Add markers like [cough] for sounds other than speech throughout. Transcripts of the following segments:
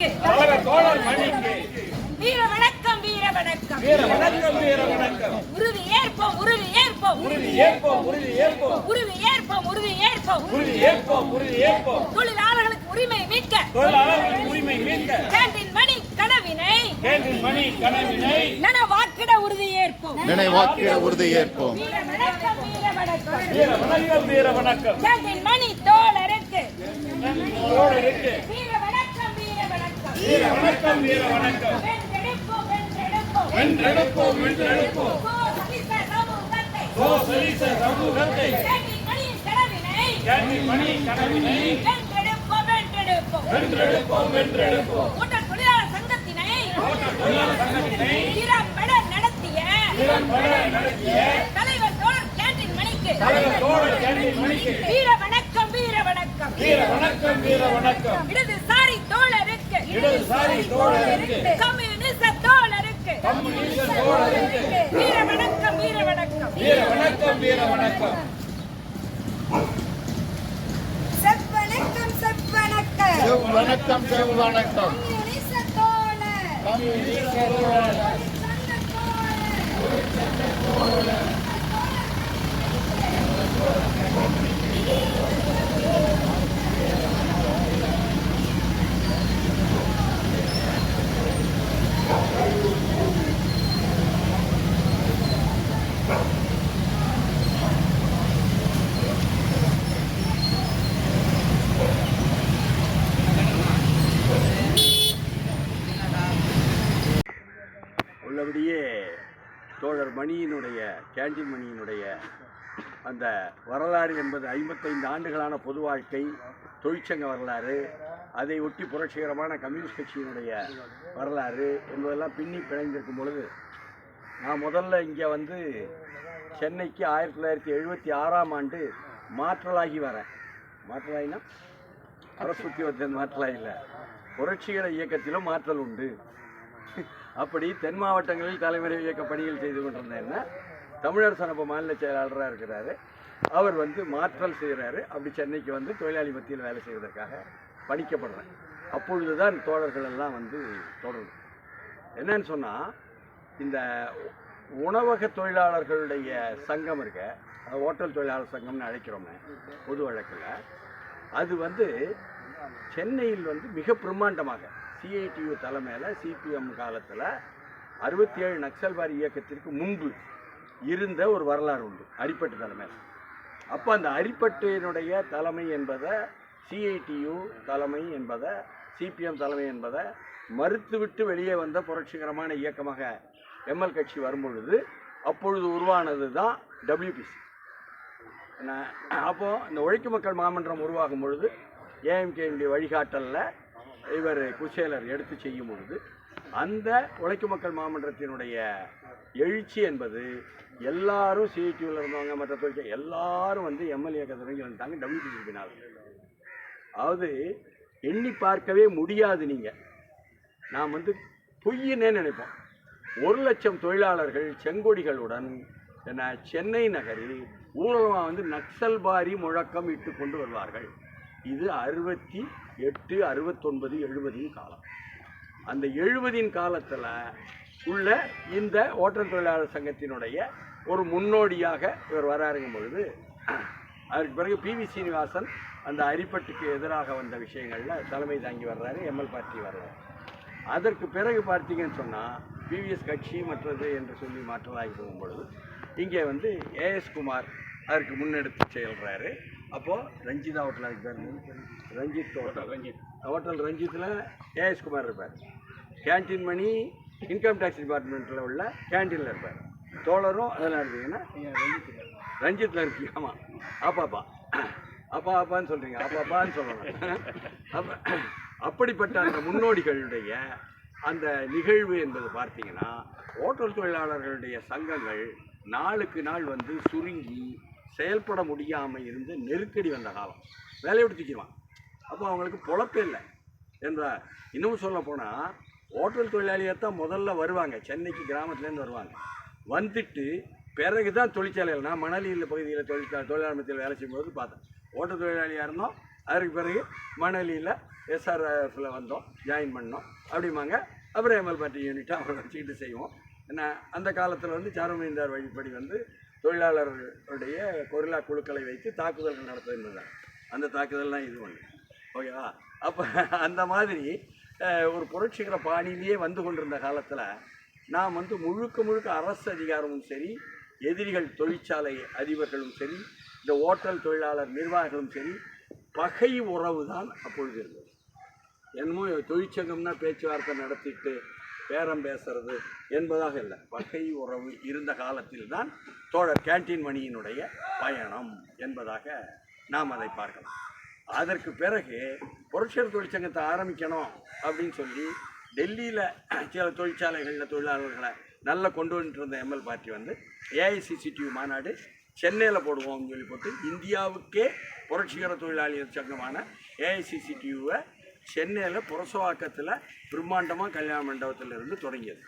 வீர வணக்கம் வீர வணக்கம். வீர வணக்கம் வீர வணக்கம். உறுதி ஏற்போம் உறுதி ஏற்போம். உறுதி ஏற்போம் உறுதி ஏற்போம். உறுதி ஏற்போம் உறுதி ஏற்போம். உறுதி ஏற்போம் உறுதி ஏற்போம். தொழிலாளர்களுக்கு உரிமை மீட்க. உரிமை மீட்க. கேண்டீன் மணி கனவினை. கேண்டின் மணி கனவினை. நனவாக்கிட உறுதி ஏற்போம். நினைவாக்கிய உறுதி ஏற்போம். வீர வணக்கம் வீர வணக்கம். வீர வணக்கம் வீர வணக்கம். கேண்டீன் மணி தோழருக்கு. வீர வீர வணக்கம் வீர வணக்கம் வென்றெடுப்போம் வென்றெடுப்போம் கோ சலிச சமூகத்தை மணி தொழிலாளர் சங்கத்தினை தொழிலாளர் சங்கத்தினை திறம்பட நடத்திய திறம்பட நடத்திய தலைவர் தோழர் கேண்டீன் மணிக்கு கழக தோழர் மணிக்கு வீர வணக்கம் வீர வணக்கம் வீர வணக்கம் வீர வணக்கம் தோழருக்கு இடதுசாரி தோழருக்கு. கம்யூனிச தோழருக்கு. கம்யூனிச தோழருக்கு. வீர வணக்கம் வீர வணக்கம் வீர வணக்கம் வீர வணக்கம் செவ்வணக்கம் செவ்வணக்கம். செவ்வணக்கம் செவ்வணக்கம். கம்யூனிச தோழர். கம்யூனிச தோழர். சங்க தோழர் உள்ளபடியே தோழர் மணியினுடைய அந்த வரலாறு என்பது ஐம்பத்தைந்து ஆண்டுகளான பொது வாழ்க்கை தொழிற்சங்க வரலாறு அதை ஒட்டி புரட்சிகரமான கம்யூனிஸ்ட் கட்சியினுடைய வரலாறு என்பதெல்லாம் பின்னி பிணைந்திருக்கும் பொழுது நான் முதல்ல இங்கே வந்து சென்னைக்கு ஆயிரத்தி தொள்ளாயிரத்தி எழுபத்தி ஆறாம் ஆண்டு மாற்றலாகி வரேன். மாற்றலாகினா அரசு உத்தியோகத்தின் மாற்றலாகி புரட்சிகர இயக்கத்திலும் மாற்றல் உண்டு. அப்படி தென் மாவட்டங்களில் தலைமுறை இயக்க பணிகள் செய்து கொண்டிருந்தேன்னா தமிழர் சனப்ப மாநில செயலாளராக இருக்கிறாரு. அவர் வந்து மாற்றல் செய்கிறாரு அப்படி சென்னைக்கு வந்து தொழிலாளி மத்தியில் வேலை செய்வதற்காக பணிக்கப்படுறேன் அப்பொழுது தான் தோழர்கள் எல்லாம் வந்து தொடரும். என்னன்னு சொன்னால் இந்த உணவக தொழிலாளர்களுடைய சங்கம் இருக்க ஹோட்டல் தொழிலாளர் சங்கம்னு அழைக்கிறோமே பொது வழக்கில் அது வந்து சென்னையில் வந்து மிக பிரம்மாண்டமாக சிஐடியு தலைமையில் சிபிஎம் காலத்தில் அறுபத்தி ஏழு நக்சல்வாரி இயக்கத்திற்கு முன்பு இருந்த ஒரு வரலாறு உண்டு அரிப்பட்டு தலைமையில் அப்போ அந்த அரிப்பட்டினுடைய தலைமை என்பதை சிஐடியு தலைமை என்பதை சிபிஎம் தலைமை என்பதை மறுத்துவிட்டு வெளியே வந்த புரட்சிகரமான இயக்கமாக எம்எல் கட்சி வரும்பொழுது அப்பொழுது உருவானது தான் டபிள்யூபிசி அப்போது இந்த உழைக்கும் மக்கள் மாமன்றம் உருவாகும் பொழுது ஏஎம்கேனுடைய வழிகாட்டலில் இவர் குசேலர் எடுத்து செய்யும் பொழுது அந்த உழைக்கும் மக்கள் மாமன்றத்தினுடைய எழுச்சி என்பது எல்லாரும் சிஐடியூவில் இருந்தவங்க மற்ற தொழிற்சங்க எல்லாரும் வந்து எம்எல்ஏ கதிரங்கி வந்துட்டாங்க டபிள்யூபிசி பின்னால். அதாவது எண்ணி பார்க்கவே முடியாது நீங்கள் நாம் வந்து பொய்யினே நினைப்போம். ஒரு லட்சம் தொழிலாளர்கள் செங்கொடிகளுடன் என்ன சென்னை நகரில் ஊர்வலமாக வந்து நக்சல்பாரி முழக்கம் இட்டு கொண்டு வருவார்கள். இது அறுபத்தி எட்டு அறுபத்தொன்பது எழுபதின் காலம். அந்த எழுபதின் காலத்தில் உள்ள இந்த ஓட்டல் தொழிலாளர் சங்கத்தினுடைய ஒரு முன்னோடியாக இவர் வராருங்கும் பொழுது அதற்கு பிறகு பிவி சீனிவாசன் அந்த அரிப்பட்டுக்கு எதிராக வந்த விஷயங்களில் தலைமை தாங்கி வர்றாரு எம்எல் பார்ட்டி வர்றாரு. அதற்கு பிறகு பார்த்தீங்கன்னு சொன்னால் பிவிஎஸ் கட்சி மற்றது என்று சொல்லி மாற்றலாகி போகும் பொழுது இங்கே வந்து ஏஎஸ் குமார் அதற்கு முன்னெடுத்து செயல்கிறாரு அப்போது ரஞ்சிதா ஹோட்டல் அதுக்கு பேர் ரஞ்சித் ஹோட்டல் ரஞ்சித். ஹோட்டல் ரஞ்சித்தில் ஏஎஸ் குமார் இருப்பார். கேன்டீன் மணி இன்கம் டேக்ஸ் டிபார்ட்மெண்ட்டில் உள்ள கேன்டீனில் இருப்பார். தோழரும் அதெல்லாம் எடுத்தீங்கன்னா ரஞ்சித்தில் இருக்கீங்க ஆமாம் ஆப்பாப்பா அப்பா அப்பான்னு சொல்கிறீங்க அப்பாப்பான்னு சொல்லணும். அப்போ அப்படிப்பட்ட அந்த முன்னோடிகளுடைய அந்த நிகழ்வு என்பது பார்த்தீங்கன்னா ஓட்டல் தொழிலாளர்களுடைய சங்கங்கள் நாளுக்கு நாள் வந்து சுருங்கி செயல்பட முடியாமல் இருந்து நெருக்கடி வந்த காலம். வேலையை விட்டு தூக்கிடுவான் அப்போ அவங்களுக்கு பொழப்பே இல்லை. என்ற இன்னும் சொல்ல போனால் ஹோட்டல் தொழிலாளியாக தான் முதல்ல வருவாங்க. சென்னைக்கு கிராமத்துலேருந்து வருவாங்க. வந்துட்டு பிறகு தான் தொழிற்சாலைகள் நான் மணலியில் பகுதியில் தொழிற்சா தொழிலாளத்தில் வேலை செய்யும்போது பார்த்தேன். ஓட்டல் தொழிலாளியாக இருந்தோம். அதுக்கு பிறகு மணலியில் எஸ்ஆர்எஃப்ல வந்தோம். ஜாயின் பண்ணோம். அப்படிம்பாங்க. அப்புறம் எம்எல் பார்ட்டி யூனிட்டாக அவரை வச்சுக்கிட்டு செய்வோம். ஏன்னா அந்த காலத்தில் வந்து சாருமேந்தார் வழிப்படி வந்து தொழிலாளர்களுடைய கொரில்லா குழுக்களை வைத்து தாக்குதல்கள் நடத்துகின்றனர். அந்த தாக்குதல்லாம் இது ஒன்று ஓகேவா அப்போ அந்த மாதிரி ஒரு புரட்சிகர பாணியிலேயே வந்து கொண்டிருந்த காலத்தில் நாம் வந்து முழுக்க முழுக்க அரசு அதிகாரமும் சரி எதிரிகள் தொழிற்சாலை அதிபர்களும் சரி இந்த ஓட்டல் தொழிலாளர் நிர்வாகிகளும் சரி பகை உறவு தான் அப்பொழுது இருந்தது. என்னமோ தொழிற்சங்கம்னா பேச்சுவார்த்தை நடத்திட்டு பேரம் பேசுறது என்பதாக இல்லை. பகை உறவு இருந்த காலத்தில் தான் தோழர் கேண்டீன் மணியினுடைய பயணம் என்பதாக நாம் அதை பார்க்கலாம். அதற்கு பிறகு புரட்சியர் தொழிற்சங்கத்தை ஆரம்பிக்கணும் அப்படின்னு சொல்லி டெல்லியில் சில தொழிற்சாலைகளில் தொழிலாளர்களை நல்லா கொண்டு வந்துட்டு இருந்த எம்எல் பார்ட்டி வந்து ஏஐசிசிடியூ மாநாடு சென்னையில் போடுவோம்னு சொல்லி போட்டு இந்தியாவுக்கே புரட்சிகர தொழிலாளிகள் சங்கமான ஏஐசிசிடியூவை சென்னையில் புரசவாக்கத்தில் பிரம்மாண்டமாக கல்யாண மண்டபத்தில் இருந்து தொடங்கியது.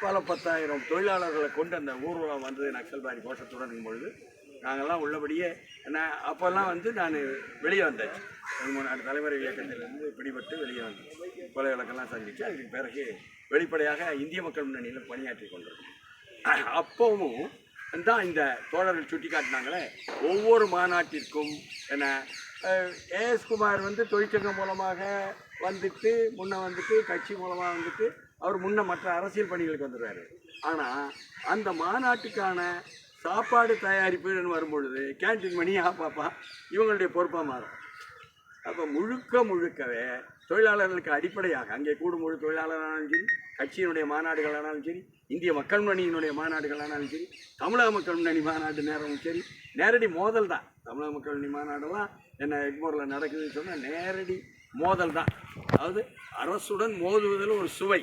பல பத்தாயிரம் தொழிலாளர்களை கொண்டு அந்த ஊர்வலம் வந்தது நக்சல்பாரி கோஷத்துடன் பொழுது. நாங்கள்லாம் உள்ளபடியே நான் அப்போல்லாம் வந்து நான் வெளியே வந்தாச்சு ரெண்டு மூணு நாலு தலைமுறை இயக்கத்திலிருந்து பிடிபட்டு வெளியே வந்தேன். கொலை வழக்கெல்லாம் சந்திச்சு அதுக்கு பிறகு வெளிப்படையாக இந்திய மக்கள் முன்னணியில் பணியாற்றி கொண்டிருக்கேன். அப்போவும் தான் இந்த தோழர்கள் சுட்டி காட்டினாங்களே ஒவ்வொரு மாநாட்டிற்கும் என்ன ஏஎஸ் குமார் வந்து தொழிற்சங்கம் மூலமாக வந்துட்டு முன்னே வந்துட்டு கட்சி மூலமாக வந்துட்டு அவர் முன்ன மற்ற அரசியல் பணிகளுக்கு வந்துடுவார். ஆனால் அந்த மாநாட்டுக்கான சாப்பாடு தயாரிப்புன்னு வரும்பொழுது கேன்டீன் மணி ஆ இவங்களுடைய பொறுப்பாக மாறும். அப்போ முழுக்க முழுக்கவே தொழிலாளர்களுக்கு அடிப்படையாக அங்கே கூடும் முழு தொழிலாளரானாலும் சரி கட்சியினுடைய மாநாடுகளானாலும் சரி இந்திய மக்கள் முன்னணியினுடைய மாநாடுகளானாலும் சரி தமிழக மக்கள் முன்னணி மாநாடு நேரமும் சரி நேரடி மோதல் தான். தமிழக மக்கள் முன்னணி மாநாடெல்லாம் என்ன எக்மோரில் நடக்குதுன்னு சொன்னால் நேரடி மோதல் தான். அதாவது அரசுடன் மோதுவதில் ஒரு சுவை.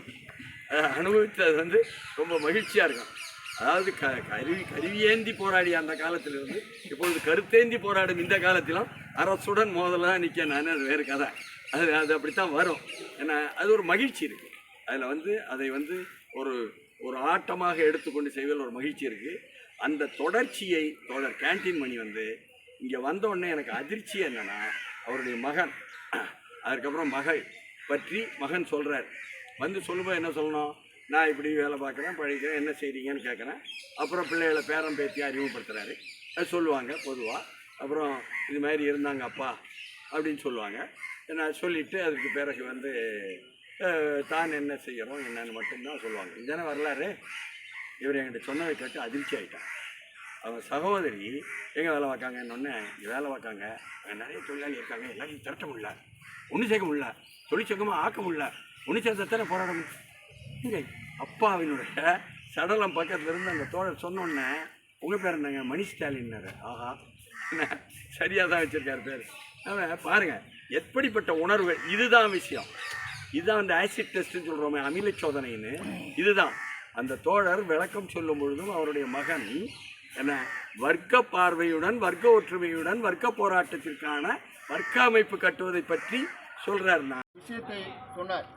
அனுபவித்தது வந்து ரொம்ப மகிழ்ச்சியாக இருக்கும். அதாவது க கருவி கருவியேந்தி போராடிய அந்த காலத்திலிருந்து இப்பொழுது கருத்தேந்தி போராடும் இந்த காலத்திலும் அரசுடன் மோதலாக நிற்க நான் அது வேறு கதை. அது அது அப்படித்தான் வரும். ஏன்னா அது ஒரு மகிழ்ச்சி இருக்குது அதில் வந்து அதை வந்து ஒரு ஒரு ஆட்டமாக எடுத்துக்கொண்டு செய்வதில் ஒரு மகிழ்ச்சி இருக்குது அந்த தொடர்ச்சியை தொடர் கேண்டீன் மணி வந்து இங்கே வந்த உடனே எனக்கு அதிர்ச்சி என்னென்னா அவருடைய மகன் அதுக்கப்புறம் மகள் பற்றி மகன் சொல்கிறார் வந்து சொல்லும்போது என்ன சொல்லணும்? நான் இப்படி வேலை பார்க்குறேன் படிக்கிறேன் என்ன செய்கிறீங்கன்னு கேட்குறேன். அப்புறம் பிள்ளைகளை பேரம் பேத்தி அறிமுகப்படுத்துகிறாரு அது சொல்லுவாங்க பொதுவாக அப்புறம் இது மாதிரி இருந்தாங்க அப்பா அப்படின்னு சொல்லுவாங்க. நான் சொல்லிவிட்டு அதுக்கு பிறகு வந்து தான் என்ன செய்கிறோம் என்னன்னு மட்டும்தான் சொல்லுவாங்க. இதுதானே வரலாறு? இவர் என்கிட்ட சொன்னதை கேட்டு அதிர்ச்சி ஆகிட்டான் அவன் சகோதரி எங்கே வேலை பார்க்காங்க? என்னொன்னே இங்கே வேலை பார்க்காங்க. நிறைய தொழிலாளி இருக்காங்க. எல்லாத்தையும் திரட்ட முடியல. ஒன்று சேர்க்க முடியல. தொழிற்சங்கமாக ஆக்க முடியல. ஒன்று சேர்த்தத்தானே போராட முடியும்? இங்கே அப்பாவினுடைய சடலம் பக்கத்தில் இருந்து அந்த தோழர் சொன்னோன்னே உங்கள் பேர் என்னங்க? மணி ஸ்டாலின்னாரு. ஆஹா. என்ன? சரியாக தான் வச்சுருக்காரு பேர். அவன் பாருங்க எப்படிப்பட்ட உணர்வுகள் இதுதான் விஷயம். இதுதான் அந்த ஆசிட் டெஸ்ட்னு சொல்கிறோமே அமில சோதனைன்னு. இதுதான். அந்த தோழர் விளக்கம் சொல்லும் பொழுதும் அவருடைய மகன் என்ன வர்க்க பார்வையுடன் வர்க்க ஒற்றுமையுடன் வர்க்க போராட்டத்திற்கான வர்க்க அமைப்பு கட்டுவதை பற்றி சொல்கிறார் நான். விஷயத்தை சொன்னார்.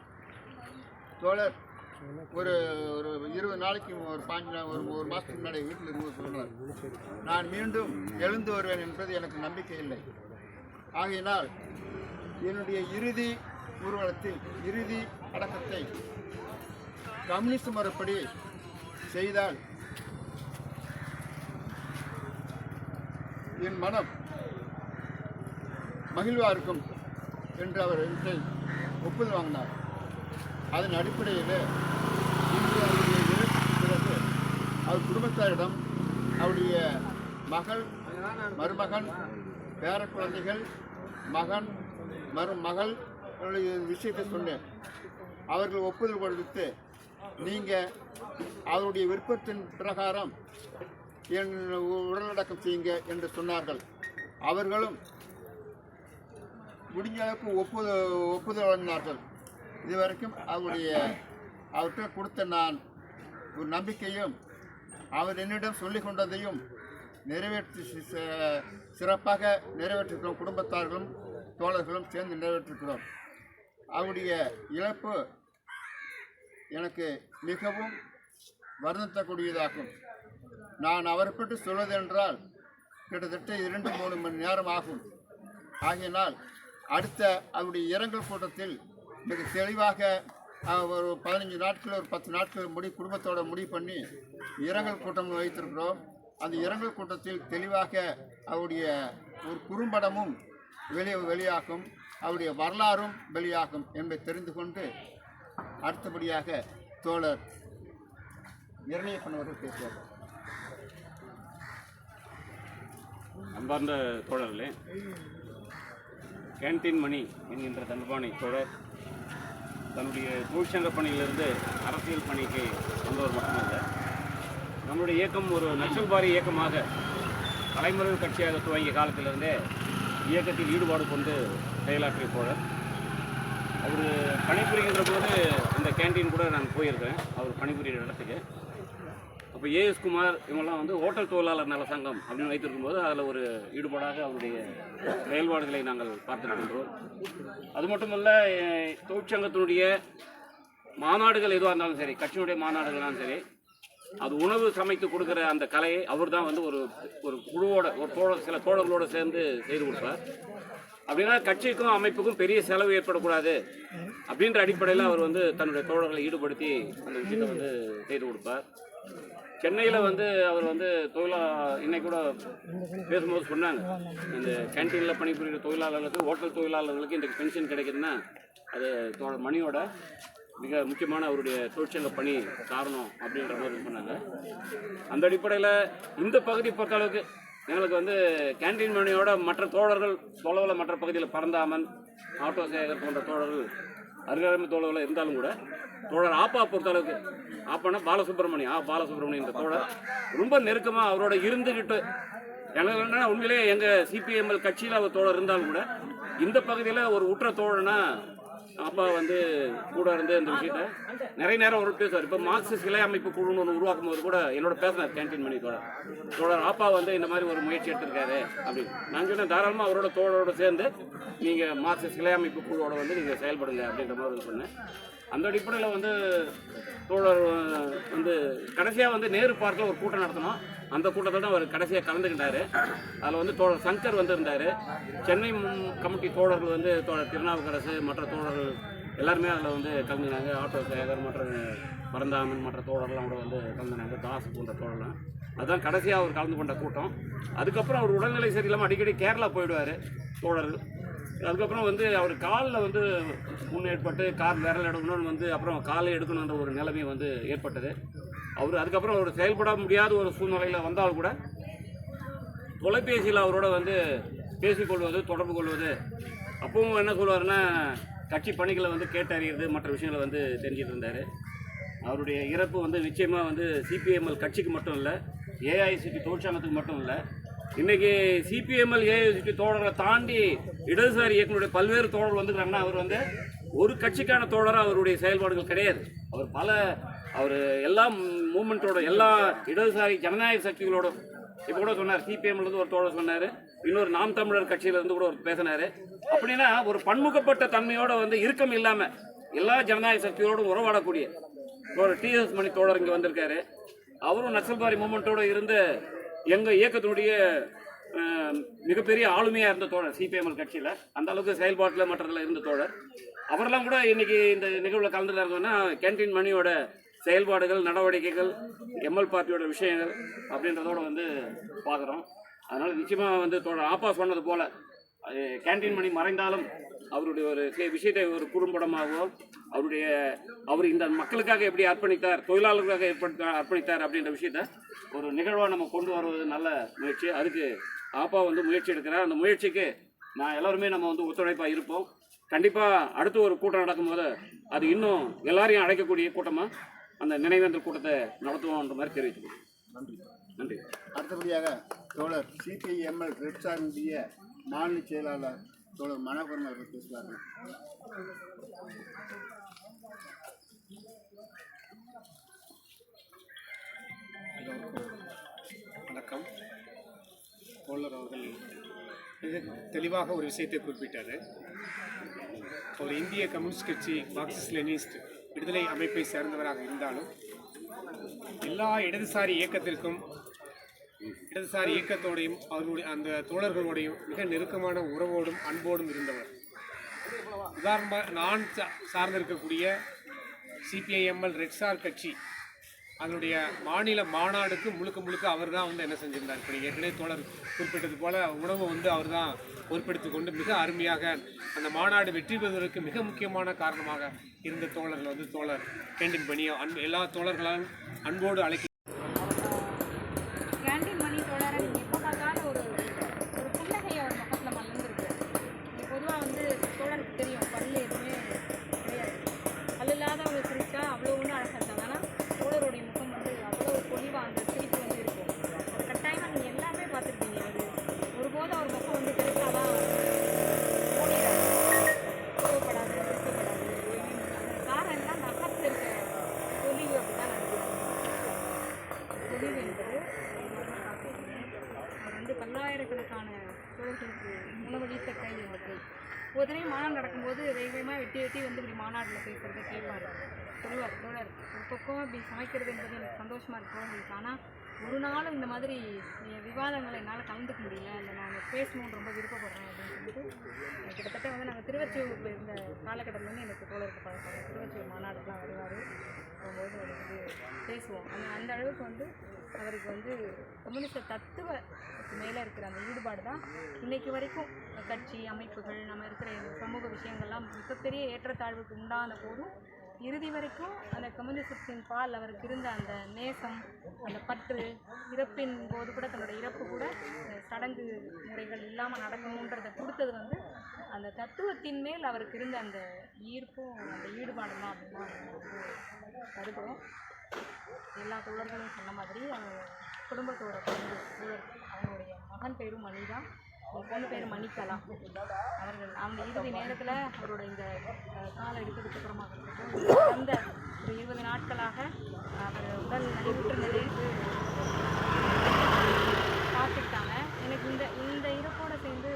தோழர் ஒரு ஒரு இருபது நாளைக்கு ஒரு பாஞ்சு நாள் ஒரு ஒரு மாதத்துக்கு முன்னாடி வீட்டில் இருந்து சொன்னார் நான் மீண்டும் எழுந்து வருவேன் என்பது எனக்கு நம்பிக்கை இல்லை. ஆகையினால் என்னுடைய இறுதி ஊர்வலத்தில் இறுதி அடக்கத்தை கம்யூனிஸ்ட் முறைப்படி செய்தால் என் மனம் மகிழ்வாக இருக்கும் என்று அவர் என்னை ஒப்புதல் வாங்கினார். அதன் அடிப்படையில் இன்று பிறகு அவர் குடும்பத்தாரிடம் அவருடைய மகள் மருமகன் பேர குழந்தைகள் மகன் மருமகள் விஷயத்தை சொன்னேன். அவர்கள் ஒப்புதல் கொடுத்து நீங்கள் அவருடைய விருப்பத்தின் பிரகாரம் என் உடலடக்கம் செய்யுங்க என்று சொன்னார்கள். அவர்களும் முடிஞ்ச அளவுக்கு ஒப்புதல் ஒப்புதல் வழங்கினார்கள் இதுவரைக்கும் அவருடைய அவர்கிட்ட கொடுத்த நான் ஒரு நம்பிக்கையும் அவர் என்னிடம் சொல்லி கொண்டதையும் நிறைவேற்றி சி- சிறப்பாக நிறைவேற்றிருக்கிறோம். குடும்பத்தார்களும் தோழர்களும் சேர்ந்து நிறைவேற்றிருக்கிறோம். அவருடைய இழப்பு எனக்கு மிகவும் வருந்தக்கூடியதாகும் நான் அவரை பற்றி சொல்வதென்றால் கிட்டத்தட்ட இரண்டு மூணு மணி நேரம் ஆகும். ஆகையினால் அடுத்த அவருடைய இரங்கல் கூட்டத்தில் மிக தெளிவாக ஒரு பதினஞ்சு நாட்கள் ஒரு பத்து நாட்கள் முடி குடும்பத்தோட முடிவு பண்ணி இரங்கல் கூட்டம் வைத்திருக்கிறோம். அந்த இரங்கல் கூட்டத்தில் தெளிவாக அவருடைய ஒரு குறும்படமும் வெளியே வெளியாகும். அவருடைய வரலாறும் வெளியாகும் என்பதை தெரிந்து கொண்டு அடுத்தபடியாக தோழர் நிர்ணயப்பன் அவர்கள் பேசுவார் அன்பார்ந்த தோழர்களே கேன்டீன் மணி என்கின்ற தன்பானை தோழர் தன்னுடைய தொழிற்சங்க பணியிலிருந்து அரசியல் பணிக்கு வந்தவர் மட்டுமல்ல நம்முடைய இயக்கம் ஒரு நக்சல்பாரி இயக்கமாக தலைமுறை கட்சியாக துவங்கிய காலத்திலிருந்தே இயக்கத்தில் ஈடுபாடு கொண்டு செயலாற்றிய தோழர். அவர் பணிபுரிகின்ற போது இந்த கேண்டீன் கூட நான் போயிருக்கிறேன். அவர் பணிபுரிகிற இடத்துக்கு. அப்போ ஏஎஸ் குமார் இவங்கெல்லாம் வந்து ஹோட்டல் தொழிலாளர் நல சங்கம் அப்படின்னு வைத்திருக்கும் போது அதில் ஒரு ஈடுபாடாக அவருடைய செயல்பாடுகளை நாங்கள் பார்த்துருக்கின்றோம் அது மட்டுமல்ல அஹ், தொழிற்சங்கத்தினுடைய மாநாடுகள் எதுவாக இருந்தாலும் சரி கட்சியினுடைய மாநாடுகளாலும் சரி அது உணவு சமைத்து கொடுக்குற அந்த கலையை அவர் தான் வந்து ஒரு ஒரு குழுவோட ஒரு தோழர் சில தோழர்களோடு சேர்ந்து செய்து கொடுப்பார். அப்படின்னா கட்சிக்கும் அமைப்புக்கும் பெரிய செலவு ஏற்படக்கூடாது அப்படின்ற அடிப்படையில் அவர் வந்து தன்னுடைய தோழர்களை ஈடுபடுத்தி அந்த விஷயத்தை வந்து செய்து கொடுப்பார். சென்னையில் வந்து அவர் வந்து தொழிலா இன்னைக்கு கூட பேசும்போது சொன்னாங்க. இந்த கேன்டீனில் பணிபுரிகிற தொழிலாளர்களுக்கு ஹோட்டல் தொழிலாளர்களுக்கு இன்றைக்கு பென்ஷன் கிடைக்குதுன்னா அது தோழர் மணியோட மிக முக்கியமான அவருடைய தொழிற்சங்க பணி காரணம் அப்படின்ற மாதிரி சொன்னாங்க. அந்த அடிப்படையில் இந்த பகுதி பொறுத்தளவுக்கு எங்களுக்கு வந்து கேன்டீன் மணியோட மற்ற தோழர்கள் தொலைவில் மற்ற பகுதியில் பரந்தாமன் ஆட்டோ சேகர் போன்ற தோழர்கள் அருகாமை தோழர்கள் இருந்தாலும் கூட தோழர் ஆப்பா பொறுத்தளவுக்கு அப்பனா பாலசுப்ரமணியம். ஆ பாலசுப்ரமணியம் தோழர். ரொம்ப நெருக்கமாக அவரோட இருந்துக்கிட்டு எங்களுக்கு என்னன்னா உண்மையிலேயே எங்கள் சிபிஎம்எல் கட்சியில் அவர் தோழர் இருந்தாலும் கூட இந்த பகுதியில் ஒரு உற்ற தோழனா அப்பா வந்து கூட இருந்து இந்த விஷயத்த நிறைய நேரம் ஒரு பேசுவார். இப்போ மார்க்சிஸ்ட் இலை அமைப்பு குழுன்னு ஒன்று உருவாக்கும் போது கூட என்னோட பேசினார் கேன்டீன் மணி தோழர். தோழர் அப்பா வந்து இந்த மாதிரி ஒரு முயற்சி எடுத்திருக்காரு அப்படின்னு. நான் சொன்னேன் தாராளமாக அவரோட தோழரோட சேர்ந்து நீங்கள் மார்க்சிஸ்ட் இலை அமைப்பு குழுவோட வந்து நீங்கள் செயல்படுங்க அப்படின்ற மாதிரி சொன்னேன். அந்த அடிப்படையில் வந்து தோழர் வந்து கடைசியாக வந்து நேரு பார்க்கில் ஒரு கூட்டம் நடத்தினோம் அந்த கூட்டத்தில் தான் அவர் கடைசியாக கலந்துக்கிட்டாரு அதில் வந்து தோழர் சங்கர் வந்திருந்தார். சென்னை கமிட்டி தோழர்கள் வந்து தோழர் திருநாவுக்கரசு மற்ற தோழர்கள் எல்லாருமே அதில் வந்து கலந்துனாங்க ஆட்டோ சேகர் மற்ற பரந்தாமன் மற்ற தோழர்கள்லாம் கூட வந்து கலந்துனாங்க தாஸ் போன்ற தோழர்லாம் அதுதான் கடைசியாக அவர் கலந்து கொண்ட கூட்டம். அதுக்கப்புறம் அவர் உடல்நிலை சரியில்லாமல் அடிக்கடி கேரளா போயிடுவார் தோழர்கள். அதுக்கப்புறம் வந்து அவர் காலில் வந்து முன் ஏற்பட்டு கால் விரல் எடுக்கணும்னு வந்து அப்புறம் காலை எடுக்கணுன்ற ஒரு நிலைமை வந்து ஏற்பட்டது. அவர் அதுக்கப்புறம் அவர் செயல்பட முடியாத ஒரு சூழ்நிலையில் வந்தால் கூட தொலைபேசியில் அவரோட வந்து பேசிக்கொள்வது தொடர்பு கொள்வது அப்பவும் என்ன சொல்லுவாருன்னா கட்சி பணிகளை வந்து கேட்டறியிறது மற்ற விஷயங்களை வந்து தெரிஞ்சிட்டு இருந்தார். அவருடைய இறப்பு வந்து நிச்சயமாக வந்து சிபிஎம்எல் கட்சிக்கு மட்டும் இல்லை ஏஐசிபி தொழிற்சங்கத்துக்கு மட்டும் இல்லை இன்னைக்கு சிபிஎம்எல் ஏஐசிடி தோழரை தாண்டி இடதுசாரி இயக்கனுடைய பல்வேறு தோழர் வந்துக்கிறாங்கன்னா அவர் வந்து ஒரு கட்சிக்கான தோழராக அவருடைய செயல்பாடுகள் கிடையாது. அவர் பல அவர் எல்லா மூமெண்ட்டோட எல்லா இடதுசாரி ஜனநாயக சக்திகளோட இப்போ கூட சொன்னார் சிபிஎம்லேருந்து ஒரு தோழர் சொன்னார் இன்னொரு நாம் தமிழர் கட்சியிலேருந்து கூட ஒரு பேசினார். அப்படின்னா ஒரு பன்முகப்பட்ட தன்மையோட வந்து இறுக்கம் இல்லாமல் எல்லா ஜனநாயக சக்திகளோடும் உறவாடக்கூடிய ஒரு டிஎஸ் மணி தோழர் இங்கே வந்திருக்காரு. அவரும் நக்சல்பாரி மூமெண்ட்டோட இருந்து எங்கள் இயக்கத்தினுடைய மிகப்பெரிய ஆளுமையாக இருந்த தோழர் சிபிஎம்எல் கட்சியில். அந்த அளவுக்கு செயல்பாட்டில் மற்றதில் இருந்த தோழர். அவரெல்லாம் கூட இன்னைக்கு இந்த நிகழ்வில் கலந்துட்டாங்கன்னா கேன்டீன் மணியோட செயல்பாடுகள் நடவடிக்கைகள் எம்எல் பார்ட்டியோட விஷயங்கள் அப்படின்றதோட வந்து பார்க்குறோம். அதனால் நிச்சயமாக வந்து தோழர் ஆப்பா சொன்னது போல் கேன்டீன் மணி மறைந்தாலும் அவருடைய ஒரு சில விஷயத்தை ஒரு குறும்படமாகவோ அவருடைய அவர் இந்த மக்களுக்காக எப்படி அர்ப்பணித்தார் தொழிலாளர்களுக்காக ஏற்படுத்த அர்ப்பணித்தார் அப்படின்ற விஷயத்த ஒரு நிகழ்வாக நம்ம கொண்டு வருவது நல்ல முயற்சி. அதுக்கு ஆப்பா வந்து முயற்சி எடுக்கிறார். அந்த முயற்சிக்கு நான் எல்லாருமே நம்ம வந்து ஒத்துழைப்பாக இருப்போம். கண்டிப்பாக அடுத்து ஒரு கூட்டம் நடக்கும்போது அது இன்னும் எல்லாரையும் அழைக்கக்கூடிய கூட்டமாக அந்த நினைவேந்தல் கூட்டத்தை நடத்துவோன்ற மாதிரி தெரிவிச்சுக்கிறோம் நன்றி. நன்றி. அடுத்தபடியாக தோழர் சிபிஐஎம்எல் ரெப்சாருடைய மாநில செயலாளர் தோழர் மனோகரன் அவர்கள் பேசுவார்கள். வணக்கம். தோழர் அவர்கள் இது தெளிவாக ஒரு விஷயத்தை குறிப்பிட்டார். ஒரு இந்திய கம்யூனிஸ்ட் கட்சி மார்க்சிஸ்ட் லெனிஸ்ட் விடுதலை அமைப்பை சேர்ந்தவராக இருந்தாலும் எல்லா இடதுசாரி இயக்கத்திற்கும் இடதுசாரி இயக்கத்தோடையும் அவர்களுடைய அந்த தோழர்களோடையும் மிக நெருக்கமான உறவோடும் அன்போடும் இருந்தவர். உதாரணமாக நான் சா- சார்ந்திருக்கக்கூடிய சிபிஐஎம்எல் ரெட்சார் கட்சி அதனுடைய மாநில மாநாடுக்கு முழுக்க முழுக்க அவர் தான் வந்து என்ன செஞ்சிருந்தார். இப்போ ஏற்கனவே தோழர் குறிப்பிட்டது போல உணவை வந்து அவர் தான் பொறுப்பெடுத்து கொண்டு மிக அருமையாக அந்த மாநாடு வெற்றி பெறுவதற்கு மிக முக்கியமான காரணமாக இருந்த தோழர்கள் வந்து தோழர். கேண்டின் பணி அன்பு எல்லா தோழர்களாலும் அன்போடு அழைக்க தமிழ்நாட்டில் இப்படி மாநாட்டில் பேசுகிறத கேட்பார் சொல்லுவார் தோழர் ஒரு பக்கம் இப்படி சமைக்கிறது என்பது எனக்கு சந்தோஷமாக இருக்கும் உங்களுக்கு ஆனால் ஒரு நாளும் இந்த மாதிரி விவாதங்களை என்னால் கலந்துக்க முடியல. இல்லை நாங்கள் பேசணும்னு ரொம்ப விருப்பப்படுறேன் அப்படின்னு சொல்லிட்டு கிட்டத்தட்ட வந்து நாங்கள் திருவச்சூரில் இருந்த காலகட்டத்திலேருந்து எனக்கு தோழருக்கு பழக்கம். திருவச்சூர் மாநாடுலாம் வருவார். போகும்போது அவர் வந்து பேசுவோம் ஆனால் அந்த அளவுக்கு வந்து அவருக்கு வந்து கம்யூனிஸ்ட் தத்துவ மேலே இருக்கிற அந்த ஈடுபாடு தான் இன்னைக்கு வரைக்கும் கட்சி அமைப்புகள் நம்ம இருக்கிற சமூக விஷயங்கள்லாம் மிகப்பெரிய ஏற்றத்தாழ்வுக்கு உண்டான போதும் இறுதி வரைக்கும் அந்த கம்யூனிசத்தின் பால் அவருக்கு இருந்த அந்த நேசம் அந்த பற்று இறப்பின் போது கூட தன்னோட இறப்பு கூட சடங்கு முறைகள் இல்லாமல் நடக்கணுன்றதை கொடுத்தது வந்து அந்த தத்துவத்தின் மேல் அவருக்கு இருந்த அந்த ஈர்ப்பும் அந்த ஈடுபாடும் தான் அப்படின்னு கருதுகிறோம் எல்லா தோழர்களும் சொன்ன மாதிரி அவங்க குடும்பத்தோட பங்கு தோழர் அவங்களுடைய மகன் பேரும் மணி தான் ஒரு பொண்ணு பேர் மணிக்கலா. அவர்கள் அந்த இறுதி நேரத்தில் அவரோட இந்த காலை எடுத்ததுக்கு அப்புறமா அந்த ஒரு இருபது நாட்களாக அவர் உடல் நடைபெற்ற நிலையில் பார்த்துக்கிட்டாங்க எனக்கு இந்த இந்த இறப்போட சேர்ந்து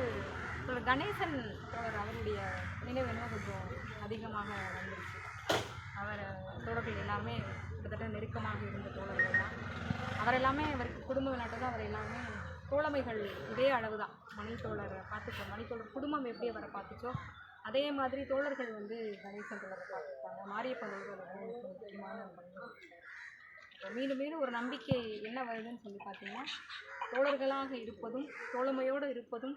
ஒரு கணேசன் தோழர் அவருடைய நினைவு என்ன கொஞ்சம் அதிகமாக வந்துருச்சு அவர் தோழர்கள் எல்லாமே கிட்டத்தட்ட நெருக்கமாக இருந்த தோழர்கள் தான். அவர் எல்லாமே அவருக்கு குடும்ப விளையாட்டு அவர் எல்லாமே தோழமைகள் இதே அளவு தான் மணி தோழரை பார்த்துக்கோ மணி தோழர் குடும்பம் எப்படி அவரை பார்த்துச்சோ அதே மாதிரி தோழர்கள் வந்து கணேசன் தோழரை பார்த்துருக்காங்க மாரியப்பன் தோழர்கள் முக்கியமான மீண்டும் மீண்டும் ஒரு நம்பிக்கை என்ன வருதுன்னு சொல்லி பார்த்தீங்கன்னா தோழர்களாக இருப்பதும் தோழமையோடு இருப்பதும்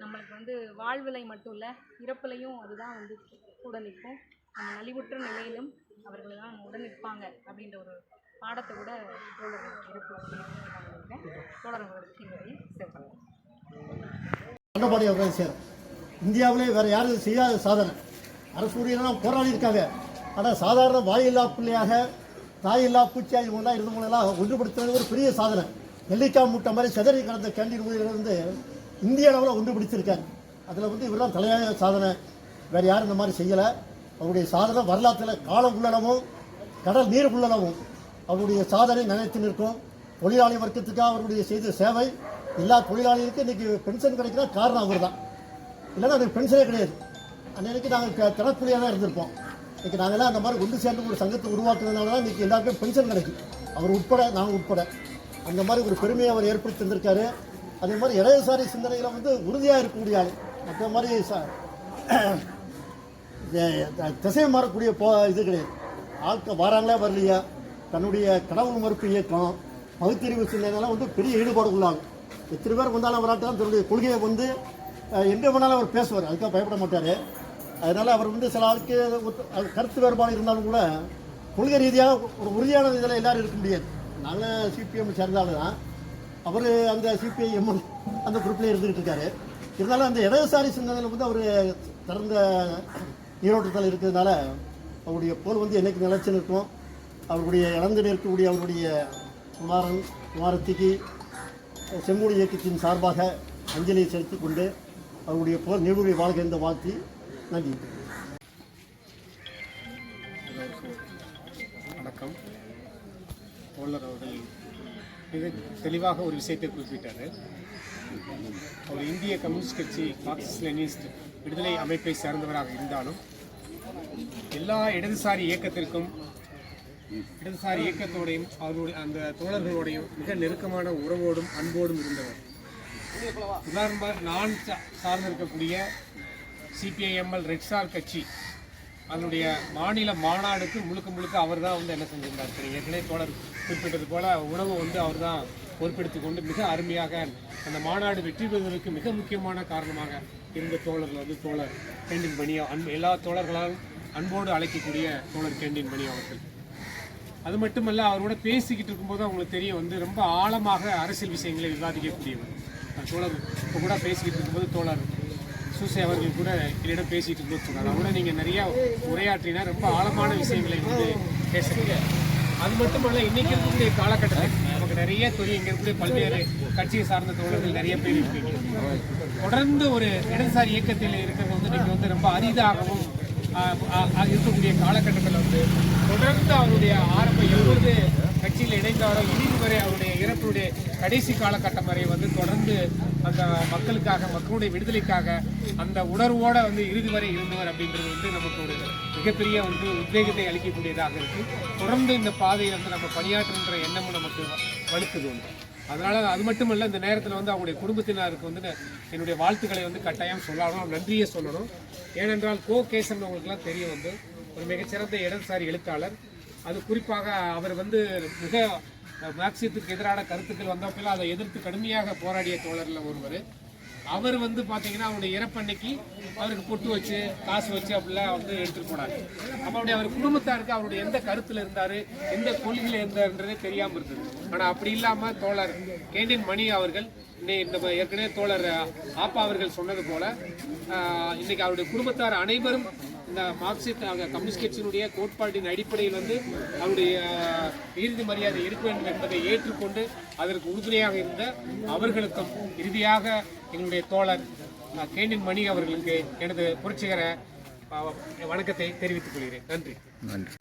நம்மளுக்கு வந்து வாழ்விலை மட்டும் இல்லை இறப்புலையும் அதுதான் வந்து கூட நிற்கும். நம்ம நலிவுற்ற நிலையிலும் அவர்கள் தான் உடன் நிற்பாங்க அப்படின்ற ஒரு பாடத்தை கூட தோழர்கள் இறப்பு தோழர்களோட சேரும். இந்தியாவிலே வேறு யாரும் செய்யாத சாதனை. அரசு ஊழியர்லாம் போராடி இருக்காங்க. ஆனால் சாதாரண வாயில்லா பிள்ளையாக தாயில்லா பூச்சியாக இவங்களாம் இருந்தவங்களெல்லாம் ஒன்றுபடுத்துறது ஒரு பெரிய சாதனை. நெல்லிக்காய் மூட்டை மாதிரி செதறி கடந்த கேண்டீன் ஊழியர்கள் வந்து இந்திய அளவில் ஒன்றுபடுத்தியிருக்காங்க. அதில் வந்து இவரெல்லாம் தலையாய சாதனை. வேறு யாரும் இந்த மாதிரி செய்யலை. அவருடைய சாதனை வரலாற்றில் காலம் உள்ளளவும் கடல் நீர் உள்ளளவும் அவருடைய சாதனை நினைத்து நிற்கும். தொழிலாளி வர்க்கத்துக்காக அவருடைய செய்த சேவை எல்லா தொழிலாளிகளுக்கும் இன்னைக்கு பென்ஷன் கிடைக்கிற காரணம் அவர் தான் இல்லைன்னா அதுக்கு பென்ஷனே கிடையாது. அன்னைக்கு நாங்கள் திறப்புலியாக தான் இருந்திருப்போம். இன்னைக்கு நாங்கள்லாம் அந்த மாதிரி ஒன்று சேர்ந்து ஒரு சங்கத்தை உருவாக்குறதுனால தான் இன்னைக்கு எல்லாருக்கும் பென்ஷன் கிடைக்கும் அவர் உட்பட நாங்கள் உட்பட. அந்த மாதிரி ஒரு பெருமையை அவர் ஏற்படுத்தி இருந்திருக்காரு அதே மாதிரி இடதுசாரி சிந்தனைகளை வந்து உறுதியாக இருக்கக்கூடிய ஆள். மற்ற மாதிரி ச- [clears throat] திசை மாறக்கூடிய போ இது கிடையாது. ஆட்கள் வராங்களா வரலையா? தன்னுடைய கடவுள் மறுப்பு இயக்கம் பகுத்தறிவு சிந்தனைலாம் வந்து பெரிய ஈடுபாடு உள்ளாங்க எத்தனை பேர் வந்தாலும் வராட்டாலும் தன்னுடைய கொள்கையை வந்து அஹ், எங்கே வேணாலும் அவர் பேசுவார். அதுக்காக பயப்பட மாட்டார். அதனால் அவர் வந்து சில ஆளுக்கு கருத்து வேறுபாடு இருந்தாலும் கூட கொள்கை ரீதியாக ஒரு உறுதியான இதில் எல்லாரும் இருக்க முடியாது. நாங்கள் சிபிஎம் சேர்ந்தாலும் தான். அவர் அந்த சிபிஐ எம்எல் அந்த குரூப்லேயே இருந்துகிட்டு இருக்காரு. இருந்தாலும் அந்த இடதுசாரி சிந்தனையில் வந்து அவர் திறந்த நீரோட்டத்தில் இருக்கிறதுனால அவருடைய போல் வந்து என்றைக்கு நிலச்சி நிற்கும் அவருடைய இழந்து நிற்கக்கூடிய அவருடைய குமாரன் குமாரத்திக்கு செம்மொழி இயக்கத்தின் சார்பாக அஞ்சலியை செலுத்திக் கொண்டு அவருடைய புகழ் நிகழ்வுகளை வாழ்க இந்த வாழ்த்தி நன்றி. வணக்கம். தோழர் அவர்கள் மிக தெளிவாக ஒரு விஷயத்தை குறிப்பிட்டார். அவர் இந்திய கம்யூனிஸ்ட் கட்சி மார்க்சிஸ்ட் லெனிஸ்ட் விடுதலை அமைப்பை சேர்ந்தவராக இருந்தாலும் எல்லா இடதுசாரி இயக்கத்திற்கும் இடதுசாரி இயக்கத்தோடையும் அவருடைய அந்த தோழர்களோடையும் மிக நெருக்கமான உறவோடும் அன்போடும் இருந்தவர். உதாரணமாக நான் சார்ந்திருக்கக்கூடிய சிபிஐஎம்எல் ரெட்சார் கட்சி அதனுடைய மாநில மாநாடுக்கு முழுக்க முழுக்க அவர் தான் வந்து என்ன செஞ்சிருந்தார் சரி ஏற்கனவே தோழர் குறிப்பிட்டது போல உணவு வந்து அவர் தான் பொறுப்பெடுத்து கொண்டு மிக அருமையாக அந்த மாநாடு வெற்றி பெறுவதற்கு மிக முக்கியமான காரணமாக இருந்த தோழர்கள் வந்து தோழர் கேண்டின் பணி அன்பு எல்லா தோழர்களாலும் அன்போடு அழைக்கக்கூடிய தோழர் கேண்டின் பணி அவர்கள். அது மட்டுமல்ல அவரோட பேசிக்கிட்டு இருக்கும்போது அவங்களுக்கு தெரியும் வந்து ரொம்ப ஆழமாக அரசியல் விஷயங்களை விவாதிக்கக்கூடியவர். தோழர் இப்போ கூட பேசிக்கிட்டு இருக்கும்போது தோழர் சூசை அவர்கள் கூட என்னிடம் பேசிட்டு இருக்கும்போது சொன்னார். அவங்கள நீங்கள் நிறையா உரையாற்றினா ரொம்ப ஆழமான விஷயங்களை வந்து பேசுறீங்க. அது மட்டுமல்ல இன்றைக்கி இருக்கக்கூடிய காலகட்டத்தில் நமக்கு நிறைய துறை இங்கே இருக்கக்கூடிய பல்வேறு கட்சியை சார்ந்த தோழர்கள் நிறைய பேர் இருக்கீங்க. தொடர்ந்து ஒரு இடதுசாரி இயக்கத்தில் இருக்கிறது வந்து நீங்கள் வந்து ரொம்ப அரிதாகவும் இருக்கக்கூடிய காலகட்டத்தில் வந்து தொடர்ந்து அவருடைய ஆரம்ப எழுபது கட்சியில் இணைந்தாரோ இறுதி வரை அவருடைய இறப்புடைய கடைசி காலகட்டம் வரை வந்து தொடர்ந்து அந்த மக்களுக்காக மக்களுடைய விடுதலைக்காக அந்த உணர்வோட வந்து இறுதி வரை இருந்தவர் அப்படின்றது வந்து நமக்கு ஒரு மிகப்பெரிய வந்து உத்வேகத்தை அளிக்கக்கூடியதாக இருக்கு. தொடர்ந்து இந்த பாதையில் வந்து நம்ம பணியாற்றுன்ற எண்ணமும் நமக்கு வலுக்குது ஒன்று அதனால அது மட்டும் இல்லை இந்த நேரத்தில் வந்து அவங்களுடைய குடும்பத்தினருக்கு வந்து என்னுடைய வாழ்த்துக்களை வந்து கட்டாயம் சொல்லணும் நன்றியை சொல்லணும். ஏனென்றால் கோ கேசன் அவங்களுக்குலாம் தெரியும் வந்து ஒரு மிகச்சிறந்த இடம்சாரி எழுத்தாளர். அது குறிப்பாக அவர் வந்து மிக மார்க்சியத்துக்கு எதிரான கருத்துக்கள் வந்தப்பெல்லாம் அதை எதிர்த்து கடுமையாக போராடிய தோழரில் ஒருவர். அவர் வந்து பார்த்தீங்கன்னா அவருடைய இறப்பன்னைக்கு அவருக்கு பொட்டு வச்சு காசு வச்சு அப்படிலாம் வந்து எடுத்துட்டு போனார். அப்போ அவருடைய அவர் குடும்பத்தாருக்கு அவருடைய எந்த கருத்தில் இருந்தார் எந்த கொள்கையில் இருந்தார்ன்றதே தெரியாமல் இருந்தது. ஆனால் அப்படி இல்லாமல் தோழர் கேண்டின் மணி அவர்கள் நம்ம ஏற்கனவே தோழர் ஆப்பா அவர்கள் சொன்னது போல இன்னைக்கு அவருடைய குடும்பத்தார் அனைவரும் இந்த மார்க்சிஸ்ட் கம்யூனிஸ்ட் கட்சியினுடைய கோட்பாட்டின் அடிப்படையில் வந்து அவருடைய இறுதி மரியாதை இருக்க வேண்டும் என்பதை ஏற்றுக்கொண்டு அதற்கு உறுதுணையாக இருந்த அவர்களுக்கும் இறுதியாக எங்களுடைய தோழர் கேண்டின் மணி அவர்களுக்கு எனது புரட்சிகர வணக்கத்தை தெரிவித்துக் கொள்கிறேன். நன்றி. நன்றி.